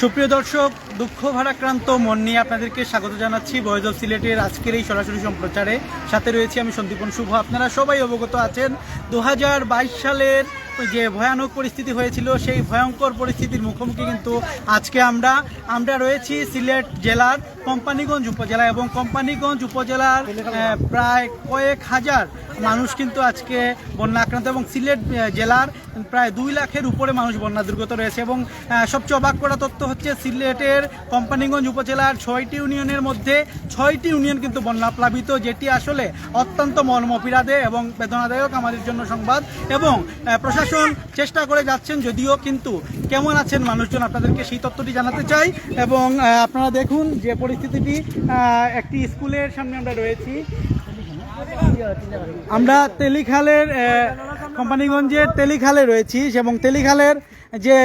সুপ্রিয় দর্শক, দুঃখ ভারাক্রান্ত মন নিয়ে আপনাদেরকে স্বাগত জানাচ্ছি। ভয়েস অফ সিলেটের আজকের এই সরাসরি সম্প্রচারে। সাথে রয়েছি আমি সন্দীপন শুভ। আপনারা সবাই অবগত আছেন দু হাজার বাইশ সালের যে ভয়ানক পরিস্থিতি হয়েছিল সেই ভয়ঙ্কর পরিস্থিতির মুখোমুখি কিন্তু আজকে আমরা আমরা রয়েছি সিলেট জেলার কোম্পানিগঞ্জ উপজেলা এবং কোম্পানিগঞ্জ উপজেলার প্রায় কয়েক হাজার মানুষ কিন্তু আজকে বন্যা আক্রান্ত এবং সিলেট জেলার প্রায় দুই লাখের উপরে মানুষ বন্যা দুর্গত রয়েছে এবং সবচেয়ে অবাক করা তথ্য হচ্ছে সিলেটের কোম্পানিগঞ্জ উপজেলার ছয়টি ইউনিয়নের মধ্যে ছয়টি ইউনিয়ন কিন্তু বন্যা প্লাবিত যেটি আসলে অত্যন্ত মর্মপীড়াদে এবং বেদনাদায়ক আমাদের জন্য সংবাদ এবং আহ, প্রশাসন চেষ্টা করে যাচ্ছেন যদিও কিন্তু কেমন আছেন মানুষজন আপনাদেরকে সেই তথ্যটি জানাতে চাই এবং আপনারা দেখুন যে পরিস্থিতিটি একটি স্কুলের সামনে আমরা রয়েছি। আমরা তেলিখালের কোম্পানিগঞ্জের তেলিখালে রয়েছি এবং তেলিখালের যে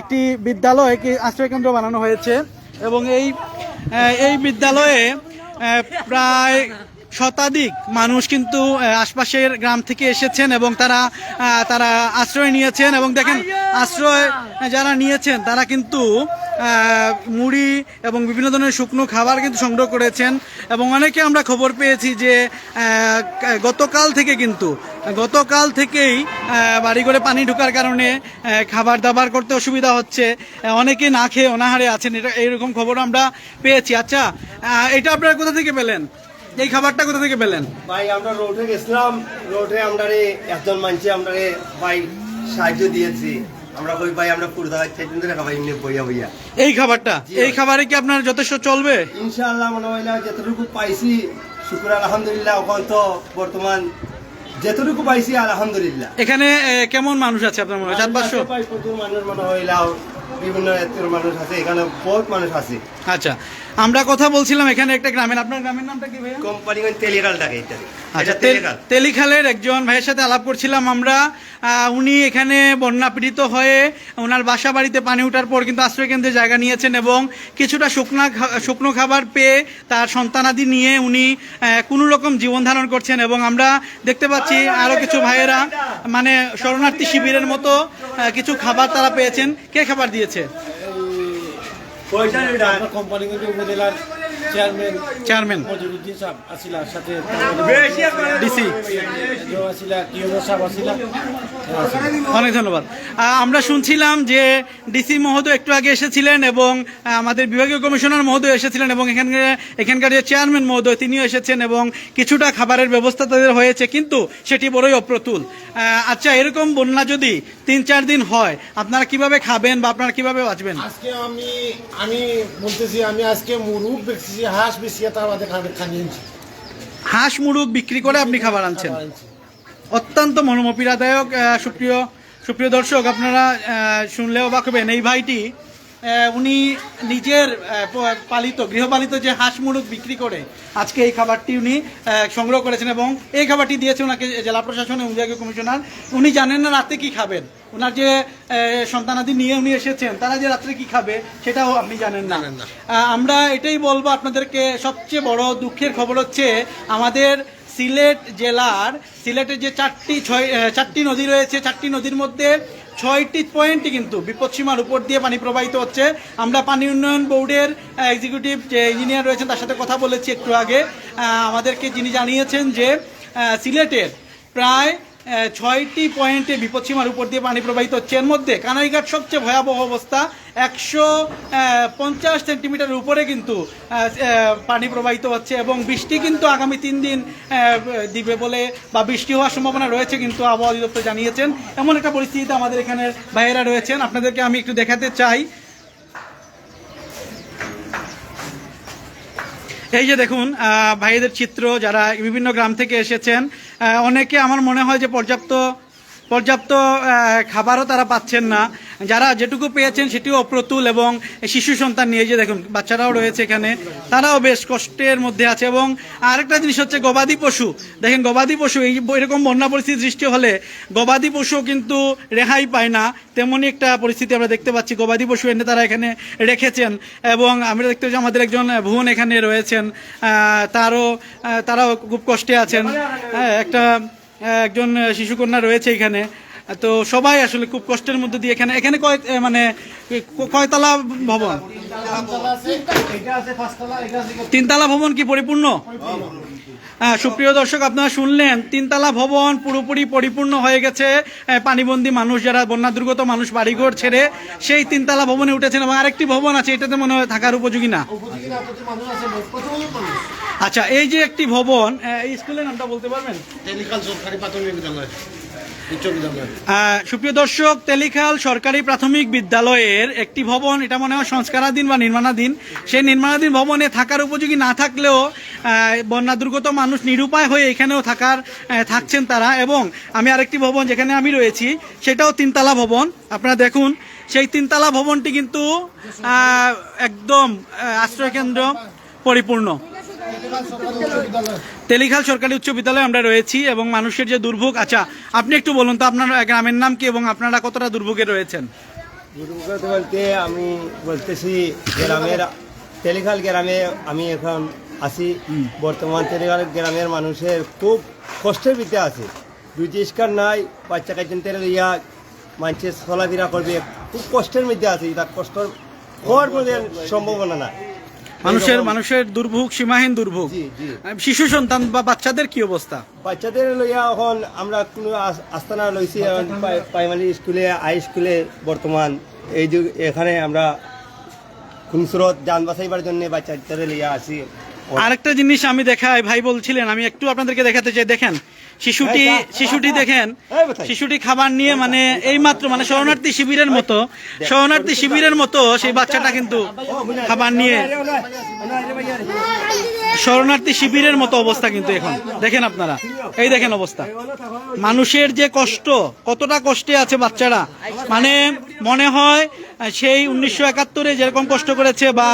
একটি বিদ্যালয় কি আশ্রয়কেন্দ্র বানানো হয়েছে এবং এই এই বিদ্যালয়ে প্রায় শতাধিক মানুষ কিন্তু আশপাশের গ্রাম থেকে এসেছেন এবং তারা তারা আশ্রয় নিয়েছেন এবং দেখেন আশ্রয় যারা নিয়েছেন তারা কিন্তু মুড়ি এবং বিভিন্ন ধরনের শুকনো খাবার কিন্তু সংগ্রহ করেছেন এবং অনেকে আমরা খবর পেয়েছি যে গতকাল থেকে কিন্তু গতকাল থেকেই আহ, বাড়ি করে পানি ঢোকার কারণে খাবার দাবার করতে অসুবিধা হচ্ছে। অনেকে না খেয়ে অনাহারে আছেন এটা এইরকম খবর আমরা পেয়েছি। আচ্ছা এটা আপনারা কোথা থেকে পেলেন? এই খাবারটা কোথা থেকে পেলেন? ভাই আমরা রোডে গেছিলাম। রোডে আমরা একজন মানুষ আমরা ভাই সাহায্য দিয়েছি। আমরা কই ভাই আমরা পুরো দাওয়াত চাইতেন ধরে খাবাই এমনি বইয়া বইয়া। এই খাবারটা? এই খাবারে কি আপনার যথেষ্ট চলবে? ইনশাআল্লাহ মনে হয় না যতটুকু পাইছি শুক্র আলহামদুলিল্লাহ এখন তো বর্তমান যেতটুকু পাইছি আলহামদুলিল্লাহ। এখানে কেমন মানুষ আছে আপনার মনে হয়? চার পাঁচশো প্রচুর মানুষ মনে হইলাও বিভিন্ন মানুষ আছে এখানে বহুত মানুষ আছে। আচ্ছা। আমরা কথা বলছিলাম এখানে একটা গ্রামের আপনার গ্রামের নামটা কি ভাইয়া? কোম্পানিগঞ্জ তেলিয়াল ডাকে এটা আচ্ছা তেলিখালের একজন ভাইয়ের সাথে আলাপ করছিলাম আমরা। উনি এখানে বন্যা পীড়িত হয়ে ওনার বাসা বাড়িতে পানি ওঠার পর কিন্তু আশ্রয়কেন্দ্রে জায়গা নিয়েছেন এবং কিছুটা শুকনা শুকনো খাবার পেয়ে তার সন্তানাদি নিয়ে উনি কোনো রকম জীবন ধারণ করছেন এবং আমরা দেখতে পাচ্ছি আরও কিছু ভাইয়েরা মানে শরণার্থী শিবিরের মতো কিছু খাবার তারা পেয়েছেন। কে খাবার দিয়েছে? কোম্পানিগঞ্জ উপজেলার চেয়ারম্যান চেয়ারম্যান। মজিবুদ্দিন সাহেব আসিলা সাথে ডিসি। আসিলা সাহেব আসিলা। অনেক ধন্যবাদ। আমরা শুনছিলাম যে ডিসি মহোদয় একটু আগে এসেছিলেন এবং আমাদের বিভাগীয় কমিশনার মহোদয় এসেছিলেন এবং এখানকার এখানকার যে চেয়ারম্যান মহোদয় তিনিও এসেছেন এবং কিছুটা খাবারের ব্যবস্থা তাদের হয়েছে কিন্তু সেটি বড়ই অপ্রতুল। আচ্ছা এরকম বন্যা যদি তিন চার দিন হয় আপনারা কীভাবে খাবেন বা আপনারা কীভাবে বাঁচবেন? আজকে আমি আমি বলতেছি আমি আজকে মুরুগ বেচছি হাঁস বেশি হাঁস মুরগ বিক্রি করে আপনি খাবার আনছেন? অত্যন্ত মনোমপীড়াদায়ক সুপ্রিয় সুপ্রিয় দর্শক আপনারা শুনলেও অবাক হবেন। এই ভাইটি উনি নিজের পালিত গৃহপালিত যে হাঁস মুরগ বিক্রি করে আজকে এই খাবারটি উনি সংগ্রহ করেছেন এবং এই খাবারটি দিয়েছে ওনাকে জেলা প্রশাসন এবং বিভাগীয় কমিশনার। উনি জানেন না রাতে কি খাবেন। ওনার যে সন্তানাদি নিয়ে উনি এসেছেন তারা যে রাত্রে কি খাবে সেটাও আপনি জানেন না। আমরা এটাই বলব আপনাদেরকে সবচেয়ে বড় দুঃখের খবর হচ্ছে আমাদের সিলেট জেলার সিলেটের যে চারটি ছয় চারটি নদী রয়েছে চারটি নদীর মধ্যে ছয়টি পয়েন্টই কিন্তু বিপদসীমার উপর দিয়ে পানি প্রবাহিত হচ্ছে। আমরা পানি উন্নয়ন বোর্ডের এক্সিকিউটিভ যে ইঞ্জিনিয়ার রয়েছেন তার সাথে কথা বলেছি একটু আগে। আমাদেরকে যিনি জানিয়েছেন যে সিলেটের প্রায় ছয়টি পয়েন্টে বিপদসীমার উপর দিয়ে পানি প্রবাহিত হচ্ছে। এর মধ্যে কানাইঘাট সবচেয়ে ভয়াবহ অবস্থা, একশো পঞ্চাশ সেন্টিমিটার উপরে কিন্তু পানি প্রবাহিত হচ্ছে এবং বৃষ্টি কিন্তু আগামী তিন দিন দিবে বলে বা বৃষ্টি হওয়ার সম্ভাবনা রয়েছে কিন্তু আবহাওয়া অধিদপ্তর জানিয়েছেন। এমন একটা পরিস্থিতিতে আমাদের এখানে ভাইয়েরা রয়েছেন। আপনাদেরকে আমি একটু দেখাতে চাই। এই যে দেখুন ভাইদের চিত্র, যারা বিভিন্ন গ্রাম থেকে এসেছেন অনেকে আমার মনে হয় যে পর্যাপ্ত পর্যাপ্ত খাবারও তারা পাচ্ছেন না। যারা যেটুকু পেয়েছেন সেটিও অপ্রতুল এবং শিশু সন্তান নিয়ে যে দেখুন বাচ্চারাও রয়েছে এখানে তারাও বেশ কষ্টের মধ্যে আছে এবং আরেকটা জিনিস হচ্ছে গবাদি পশু। দেখেন গবাদি পশু এই এরকম বন্যা পরিস্থিতি সৃষ্টি হলে গবাদি পশু কিন্তু রেহাই পায় না। তেমনই একটা পরিস্থিতি আমরা দেখতে পাচ্ছি গবাদি পশু এনে তারা এখানে রেখেছেন এবং আমরা দেখতে পাচ্ছি আমাদের একজন ভুবন এখানে রয়েছেন তারও তারাও খুব কষ্টে আছেন। হ্যাঁ, একটা একজন শিশুকন্যা রয়েছে এখানে। তো সবাই আসলে খুব কষ্টের মধ্যে দিয়ে এখানে এখানে কয় মানে কয়তলা ভবন? তিনতলা ভবন কি পরিপূর্ণ? হ্যাঁ সুপ্রিয় দর্শক, আপনারা শুনলেন, তিনতলা ভবন পুরোপুরি পরিপূর্ণ হয়ে গেছে। পানিবন্দী মানুষ যারা বন্যা দুর্গত মানুষ বাড়িঘর ছেড়ে সেই তিনতলা ভবনে উঠেছেন এবং আরেকটি ভবন আছে, এটাতে মনে হয় থাকার উপযোগী না? আচ্ছা এই যে একটি ভবন এই স্কুলের নামটা বলতে পারবেন? টেলিকাল সরকারি প্রাথমিক বিদ্যালয় সুপ্রিয় দর্শক তেলিখাল সরকারি প্রাথমিক বিদ্যালয়ের একটি ভবন এটা মনে হয় সংস্কারাধীন বা নির্মাণাধীন। সেই নির্মাণাধীন ভবনে থাকার উপযোগী না থাকলেও বন্যা দুর্গত মানুষ নিরুপায় হয়ে এখানেও থাকার থাকছেন তারা। এবং আমি আরেকটি ভবন যেখানে আমি রয়েছি সেটাও তিনতলা ভবন। আপনারা দেখুন সেই তিনতলা ভবনটি কিন্তু একদম আশ্রয়কেন্দ্র পরিপূর্ণ। তেলিখাল সরকারি উচ্চ বিদ্যালয়ে আমরা রয়েছি এবং মানুষের যে দুর্ভোগ আচ্ছা আপনি একটু বলুন তো আপনার গ্রামের নাম কি এবং আপনারা কতটা দুর্ভোগে রয়েছেন? দুর্গত বলতে আমি বলতেছি গ্রামের তেলিখাল গ্রামে আমি এখন আছি। বর্তমান তেলিখাল গ্রামের মানুষের খুব কষ্টের ভিতরে আছে। রুজিস্কার নাই বাচ্চা কাচ্চা লইয়া মানুষে চলাফেরা করবে। খুব কষ্টের মধ্যে আছে এটা কষ্ট হওয়ার মধ্যে সম্ভাবনা না মানুষের মানুষের দুর্ভোগ সীমাহীন দুর্ভোগ। জি জি। শিশু সন্তান বা বাচ্চাদের কি অবস্থা? বাচ্চাদের লইয়া এখন আমরা কোনো আস- আস্তানা লইছি প্রাইমারি স্কুলে হাই স্কুলে বর্তমান। এই যুগ এখানে আমরা খুনসুরত যান বাঁচাইবার জন্য বাচ্চাদের লইয়া আসি। আরেকটা জিনিস আমি দেখাই ভাই বলছিলেন আমি একটু আপনাদেরকে দেখাতে চাই। দেখেন শিশুটি শিশুটি দেখেন শিশুটি খাবার নিয়ে মানে এই মাত্র মানে শরণার্থী শিবিরের মতো শরণার্থী শিবিরের মতো সেই বাচ্চাটা কিন্তু খাবার নিয়ে শরণার্থী শিবিরের মতো অবস্থা কিন্তু এখন দেখেন আপনারা এই দেখেন অবস্থা মানুষের যে কষ্ট কতটা কষ্টে আছে বাচ্চারা মানে মনে হয় সেই উনিশশো একাত্তরে যেরকম কষ্ট করেছে বা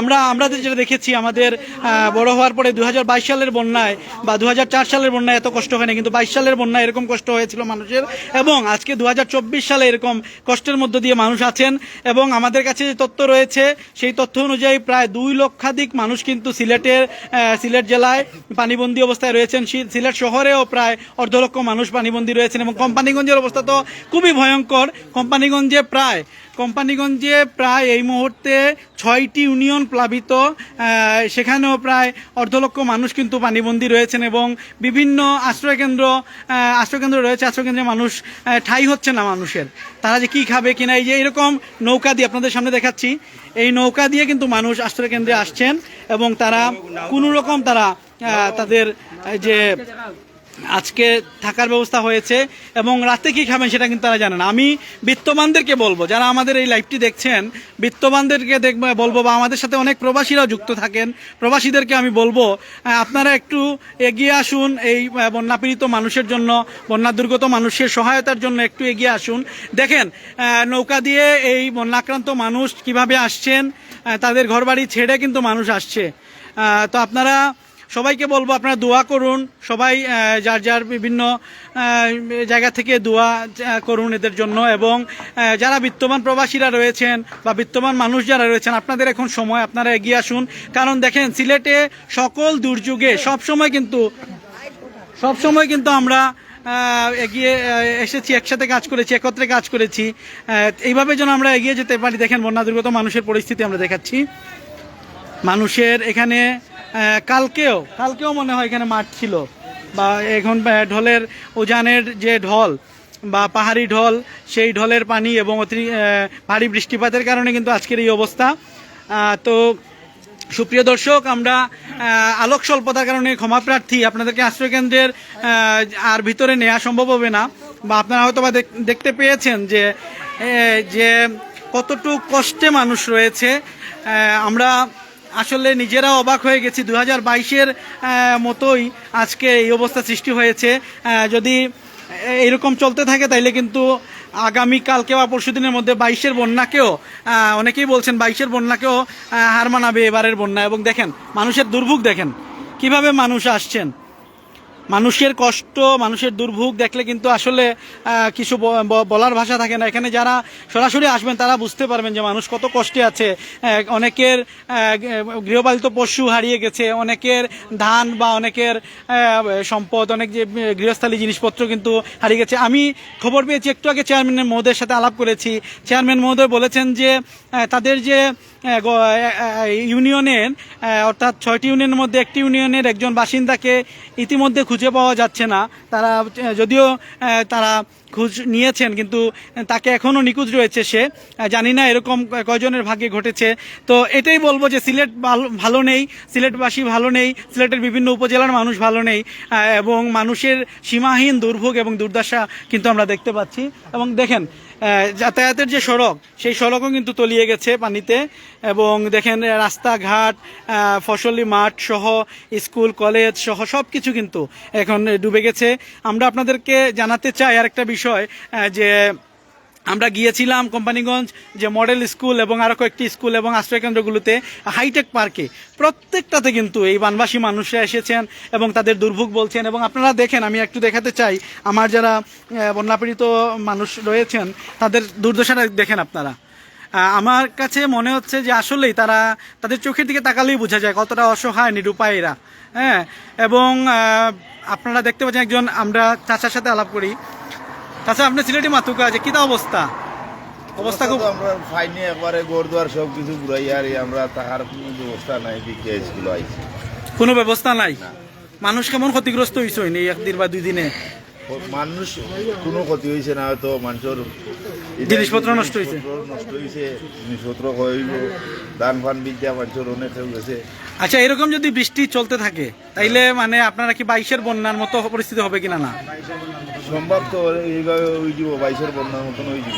আমরা আমরা যেটা দেখেছি, আমাদের বড় হওয়ার পরে দু হাজার বাইশ সালের বন্যায় বা দু হাজার চার সালের বন্যায় এত কষ্ট হয়নি, কিন্তু বাইশ সালের বন্যায় এরকম কষ্ট হয়েছিল মানুষের। এবং আজকে দু হাজার চব্বিশ সালে এরকম কষ্টের মধ্য দিয়ে মানুষ আছেন এবং আমাদের কাছে যে তথ্য রয়েছে, সেই তথ্য অনুযায়ী প্রায় দুই লক্ষাধিক মানুষ কিন্তু সিলেটের সিলেট জেলায় পানিবন্দী অবস্থায় রয়েছেন। সিলেট শহরেও প্রায় অর্ধ লক্ষ মানুষ পানিবন্দী রয়েছেন এবং কোম্পানিগঞ্জের অবস্থা তো খুবই ভয়ঙ্কর। কোম্পানিগঞ্জে প্রায় কোম্পানিগঞ্জে প্রায় এই মুহূর্তে ছয়টি ইউনিয়ন প্লাবিত সেখানেও প্রায় অর্ধ লক্ষ মানুষ কিন্তু পানিবন্দী রয়েছেন এবং বিভিন্ন আশ্রয়কেন্দ্র আশ্রয়কেন্দ্র রয়েছে আশ্রয়কেন্দ্রে মানুষ ঠাই হচ্ছে না মানুষের। তারা যে কি খাবে কিনা এই যে এরকম নৌকা দিয়ে আপনাদের সামনে দেখাচ্ছি। এই নৌকা দিয়ে কিন্তু মানুষ আশ্রয়কেন্দ্রে আসছেন এবং তারা কোনো রকম তারা তাদের যে আজকে থাকার ব্যবস্থা হয়েছে এবং রাতে কি খাবেন সেটা কিন্তু তারা জানেন আমি বিত্তবানদেরকে বলব, যারা আমাদের এই লাইভটি দেখছেন, বিত্তবানদেরকে দেখব বলব বা আমাদের সাথে অনেক প্রবাসীরাও যুক্ত থাকেন, প্রবাসীদেরকে আমি বলব আপনারা একটু এগিয়ে আসুন এই বন্যাপীড়িত মানুষের জন্য বন্যা দুর্গত মানুষের সহায়তার জন্য একটু এগিয়ে আসুন। দেখেন নৌকা দিয়ে এই বন্যাক্রান্ত মানুষ কীভাবে আসছেন তাদের ঘরবাড়ি ছেড়ে কিন্তু মানুষ আসছে। তো আপনারা সবাইকে বলব আপনারা দোয়া করুন। সবাই যার যার বিভিন্ন জায়গা থেকে দোয়া করুন এদের জন্য এবং যারা বিত্তমান প্রবাসীরা রয়েছেন বা বিত্তমান মানুষ যারা রয়েছেন, আপনাদের এখন সময়, আপনারা এগিয়ে আসুন। কারণ দেখেন, সিলেটে সকল দুর্যোগে সব সময় কিন্তু সব সময় কিন্তু আমরা এগিয়ে এসেছি, একসাথে কাজ করেছি, একত্রে কাজ করেছি। এইভাবে যেন আমরা এগিয়ে যেতে পারি। দেখেন, বন্যা দুর্গত মানুষের পরিস্থিতি আমরা দেখাচ্ছি। মানুষের এখানে কালকেও কালকেও মনে হয় এখানে মাঠ ছিল। বা এখন ঢলের উজানের যে ঢল বা পাহাড়ি ঢল, সেই ঢলের পানি এবং অতি ভারী বৃষ্টিপাতের কারণে কিন্তু আজকের এই অবস্থা। তো সুপ্রিয় দর্শক, আমরা আলোক স্বল্পতার কারণে ক্ষমা প্রার্থী আপনাদেরকে আশ্রয়কেন্দ্রের আর ভিতরে নেওয়া সম্ভব হবে না। বা আপনারা হয়তো বা দেখতে পেয়েছেন যে যে কতটুকু কষ্টে মানুষ রয়েছে। আমরা আসলে নিজেরা অবাক হয়ে গেছি। দু হাজার বাইশের মতোই আজকে এই অবস্থা সৃষ্টি হয়েছে। যদি এরকম চলতে থাকে তাইলে কিন্তু আগামী কালকে বা পরশু দিনের মধ্যে বাইশের বন্যাকেও অনেকেই বলছেন বাইশের বন্যাকেও হার মানাবে এবারের বন্যা। এবং দেখেন, মানুষের দুর্ভোগ দেখেন, কীভাবে মানুষ আসছেন। মানুষের কষ্ট, মানুষের দুর্ভোগ দেখলে কিন্তু আসলে কিছু বলার ভাষা থাকে না। এখানে যারা সরাসরি আসবেন, তারা বুঝতে পারবেন যে মানুষ কত কষ্টে আছে। অনেকের গৃহপালিত পশু হারিয়ে গেছে, অনেকের ধান বা অনেকের সম্পদ, অনেক যে, গৃহস্থালী জিনিসপত্র কিন্তু হারিয়ে গেছে। আমি খবর পেয়েছি, একটু আগে চেয়ারম্যানের মহোদয়ের সাথে আলাপ করেছি। চেয়ারম্যান মহোদয় বলেছেন যে তাদের যে ইউনিয়নের অর্থাৎ ছয়টি ইউনিয়নের মধ্যে একটি ইউনিয়নের একজন বাসিন্দাকে ইতিমধ্যে খুঁজে পাওয়া যাচ্ছে না। তারা, যদিও তারা খোঁজ নিয়েছেন, কিন্তু তাকে এখনও নিখোঁজ রয়েছে সে। জানি না এরকম কয়জনের ভাগ্যে ঘটেছে। তো এটাই বলব যে সিলেট ভালো- নেই, সিলেটবাসী ভালো নেই, সিলেটের বিভিন্ন উপজেলার মানুষ ভালো নেই এবং মানুষের সীমাহীন দুর্ভোগ এবং দুর্দশা কিন্তু আমরা দেখতে পাচ্ছি। এবং দেখেন যাতায়াতের যে সড়ক, সেই সড়কও কিন্তু তলিয়ে গেছে পানিতে। এবং দেখেন, রাস্তাঘাট ফসলি মাঠ সহ স্কুল, কলেজ সহ সব কিছু কিন্তু এখন ডুবে গেছে। আমরা আপনাদেরকে জানাতে চাই আর একটা বিষয় যে আমরা গিয়েছিলাম কোম্পানিগঞ্জ যে মডেল স্কুল এবং আরও কয়েকটি স্কুল এবং আশ্রয়কেন্দ্রগুলোতে হাইটেক পার্কে। প্রত্যেকটাতে কিন্তু এই বানবাসী মানুষরা এসেছেন এবং তাদের দুর্ভোগ বলছেন। এবং আপনারা দেখেন, আমি একটু দেখাতে চাই, আমার যারা বন্যাপীড়িত মানুষ রয়েছেন, তাদের দুর্দশাটা দেখেন আপনারা। আমার কাছে মনে হচ্ছে যে আসলেই তারা তাদের চোখের দিকে তাকালেই বোঝা যায় কতটা অসহায় নিরুপায় এরা হ্যাঁ? এবং আপনারা দেখতে পাচ্ছেন একজন, আমরা চাচার সাথে আলাপ করি। চাচা আপনি সিলেটি মাতুকা আছে কিতা অবস্থা? অবস্থা খুব আমরা ফাইনি একবারে গোরদুয়ার সব কিছু ঘুরাই আর আমরা তাহার কোনো ব্যবস্থা নাই বিকে স্কুল আইছি। কোনো ব্যবস্থা নাই? মানুষ কেমন ক্ষতিগ্রস্ত হয়েছে এই একদিন বা দুই দিনে? মানুষ কোনো ক্ষতি হয়েছে না হয়তো মানুষের জিনিসপত্র নষ্ট হয়েছে নষ্ট হয়েছে জিনিসপত্র হইল দান ফান বিদ্যা মানুষের অনেক হয়ে গেছে। আচ্ছা এরকম যদি বৃষ্টি চলতে থাকে তাইলে মানে আপনারা কি বাইশের বন্যার মতো পরিস্থিতি হবে কিনা না? সম্ভব তো এইভাবে ওই দিব বাইশের বন্যার মতন ওই দিব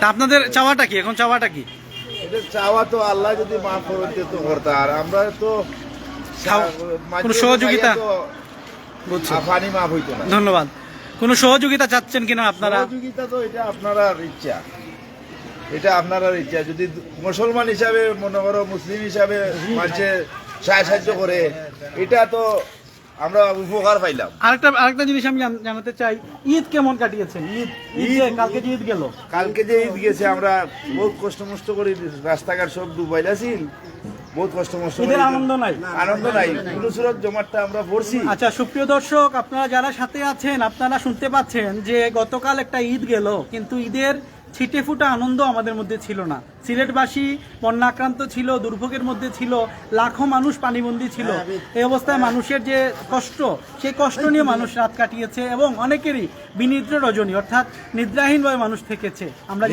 তা আপনাদের চাওয়াটা কি? এখন চাওয়াটা কি? এটা চাওয়া তো আল্লাহ যদি মাফ করতে তো করতে আর আমরা তো কোনো সহযোগিতা? পানি হইতো না। ধন্যবাদ। কোনো সহযোগিতা চাচ্ছেন কিনা আপনারা? সহযোগিতা তো এটা আপনারা ইচ্ছা এটা আপনার ইচ্ছা যদি মুসলমান হিসাবে মনে করো মুসলিম হিসাবে মানুষে সাহায্য সাহায্য করে এটা তো আমরা উপকার পাইলাম। আরেকটা আরেকটা জিনিস আমি জান- জানাতে চাই। ঈদ কেমন কাটিয়েছেন? ঈদ ঈদ কালকে যে ঈদ গেল। কালকে যে ঈদ গেছে আমরা বহুত কষ্ট মষ্ট করে রাস্তাঘাট সব ডুবাইলাছি। বহুত কষ্ট মষ্ট ঈদের আনন্দ নাই? আনন্দ নাই। কোনো সুরত জমাটটা আমরা পড়ছি। আচ্ছা সুপ্রিয় দর্শক আপনারা যারা সাথে আছেন আপনারা শুনতে পাচ্ছেন যে গতকাল একটা ঈদ গেল কিন্তু ঈদের ছিটে ফুটা আনন্দ আমাদের মধ্যে ছিল না। সিলেটবাসী বন্যাক্রান্ত ছিল দুর্ভোগের মধ্যে ছিল লাখো মানুষ পানিবন্দী ছিল। এই অবস্থায় মানুষের যে কষ্ট সেই কষ্ট নিয়ে মানুষ রাত কাটিয়েছে এবং অনেকেরই বিনিদ্র রজনী অর্থাৎ নিদ্রাহীনভাবে মানুষ থেকেছে। আমরা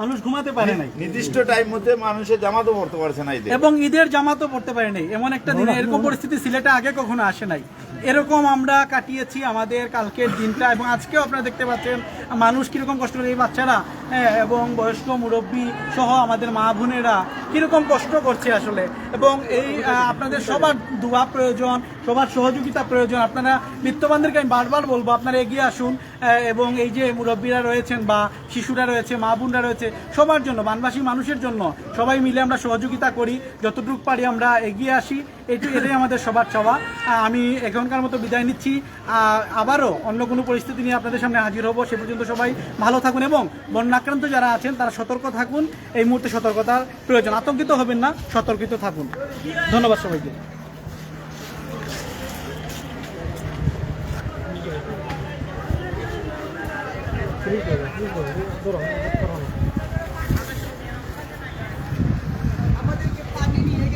মানুষ ঘুমাতে পারে নাই। নির্দিষ্ট টাইম মধ্যে মানুষের জামাতও পড়তে পারছে না এবং ঈদের জামাতও পড়তে পারে নাই। এমন একটা দিনে এরকম পরিস্থিতি সিলেটে আগে কখনো আসে নাই। এরকম আমরা কাটিয়েছি আমাদের কালকের দিনটা এবং আজকেও আপনারা দেখতে পাচ্ছেন মানুষ কীরকম কষ্ট করে এই বাচ্চারা হ্যাঁ, এবং বয়স্ক মুরব্বী সহ আমাদের মা বোনেরা কীরকম কষ্ট করছে আসলে। এবং এই আপনাদের সবার দোয়া প্রয়োজন, সবার সহযোগিতা প্রয়োজন। আপনারা বিত্তবানদেরকে আমি বারবার বলব, আপনারা এগিয়ে আসুন এবং এই যে মুরব্বীরা রয়েছেন বা শিশুরা রয়েছে, মা বোনরা রয়েছে, সবার জন্য, বানবাসী মানুষের জন্য সবাই মিলে আমরা সহযোগিতা করি। যতটুকু পারি আমরা এগিয়ে আসি, এটি, এটাই আমাদের সবার চাওয়া। আমি এখনকার মতো বিদায় নিচ্ছি। আবারও অন্য কোনো পরিস্থিতি নিয়ে আপনাদের সামনে হাজির হব, সে পর্যন্ত সবাই ভালো থাকুন এবং বন্যাক্রান্ত যারা আছেন, তারা সতর্ক থাকুন। এই মুহূর্তে সতর্কতার প্রয়োজন। আতঙ্কিত হবেন না, সতর্কিত থাকুন। ধন্যবাদ সবাইকে ঠিক আছে ঠিক আছে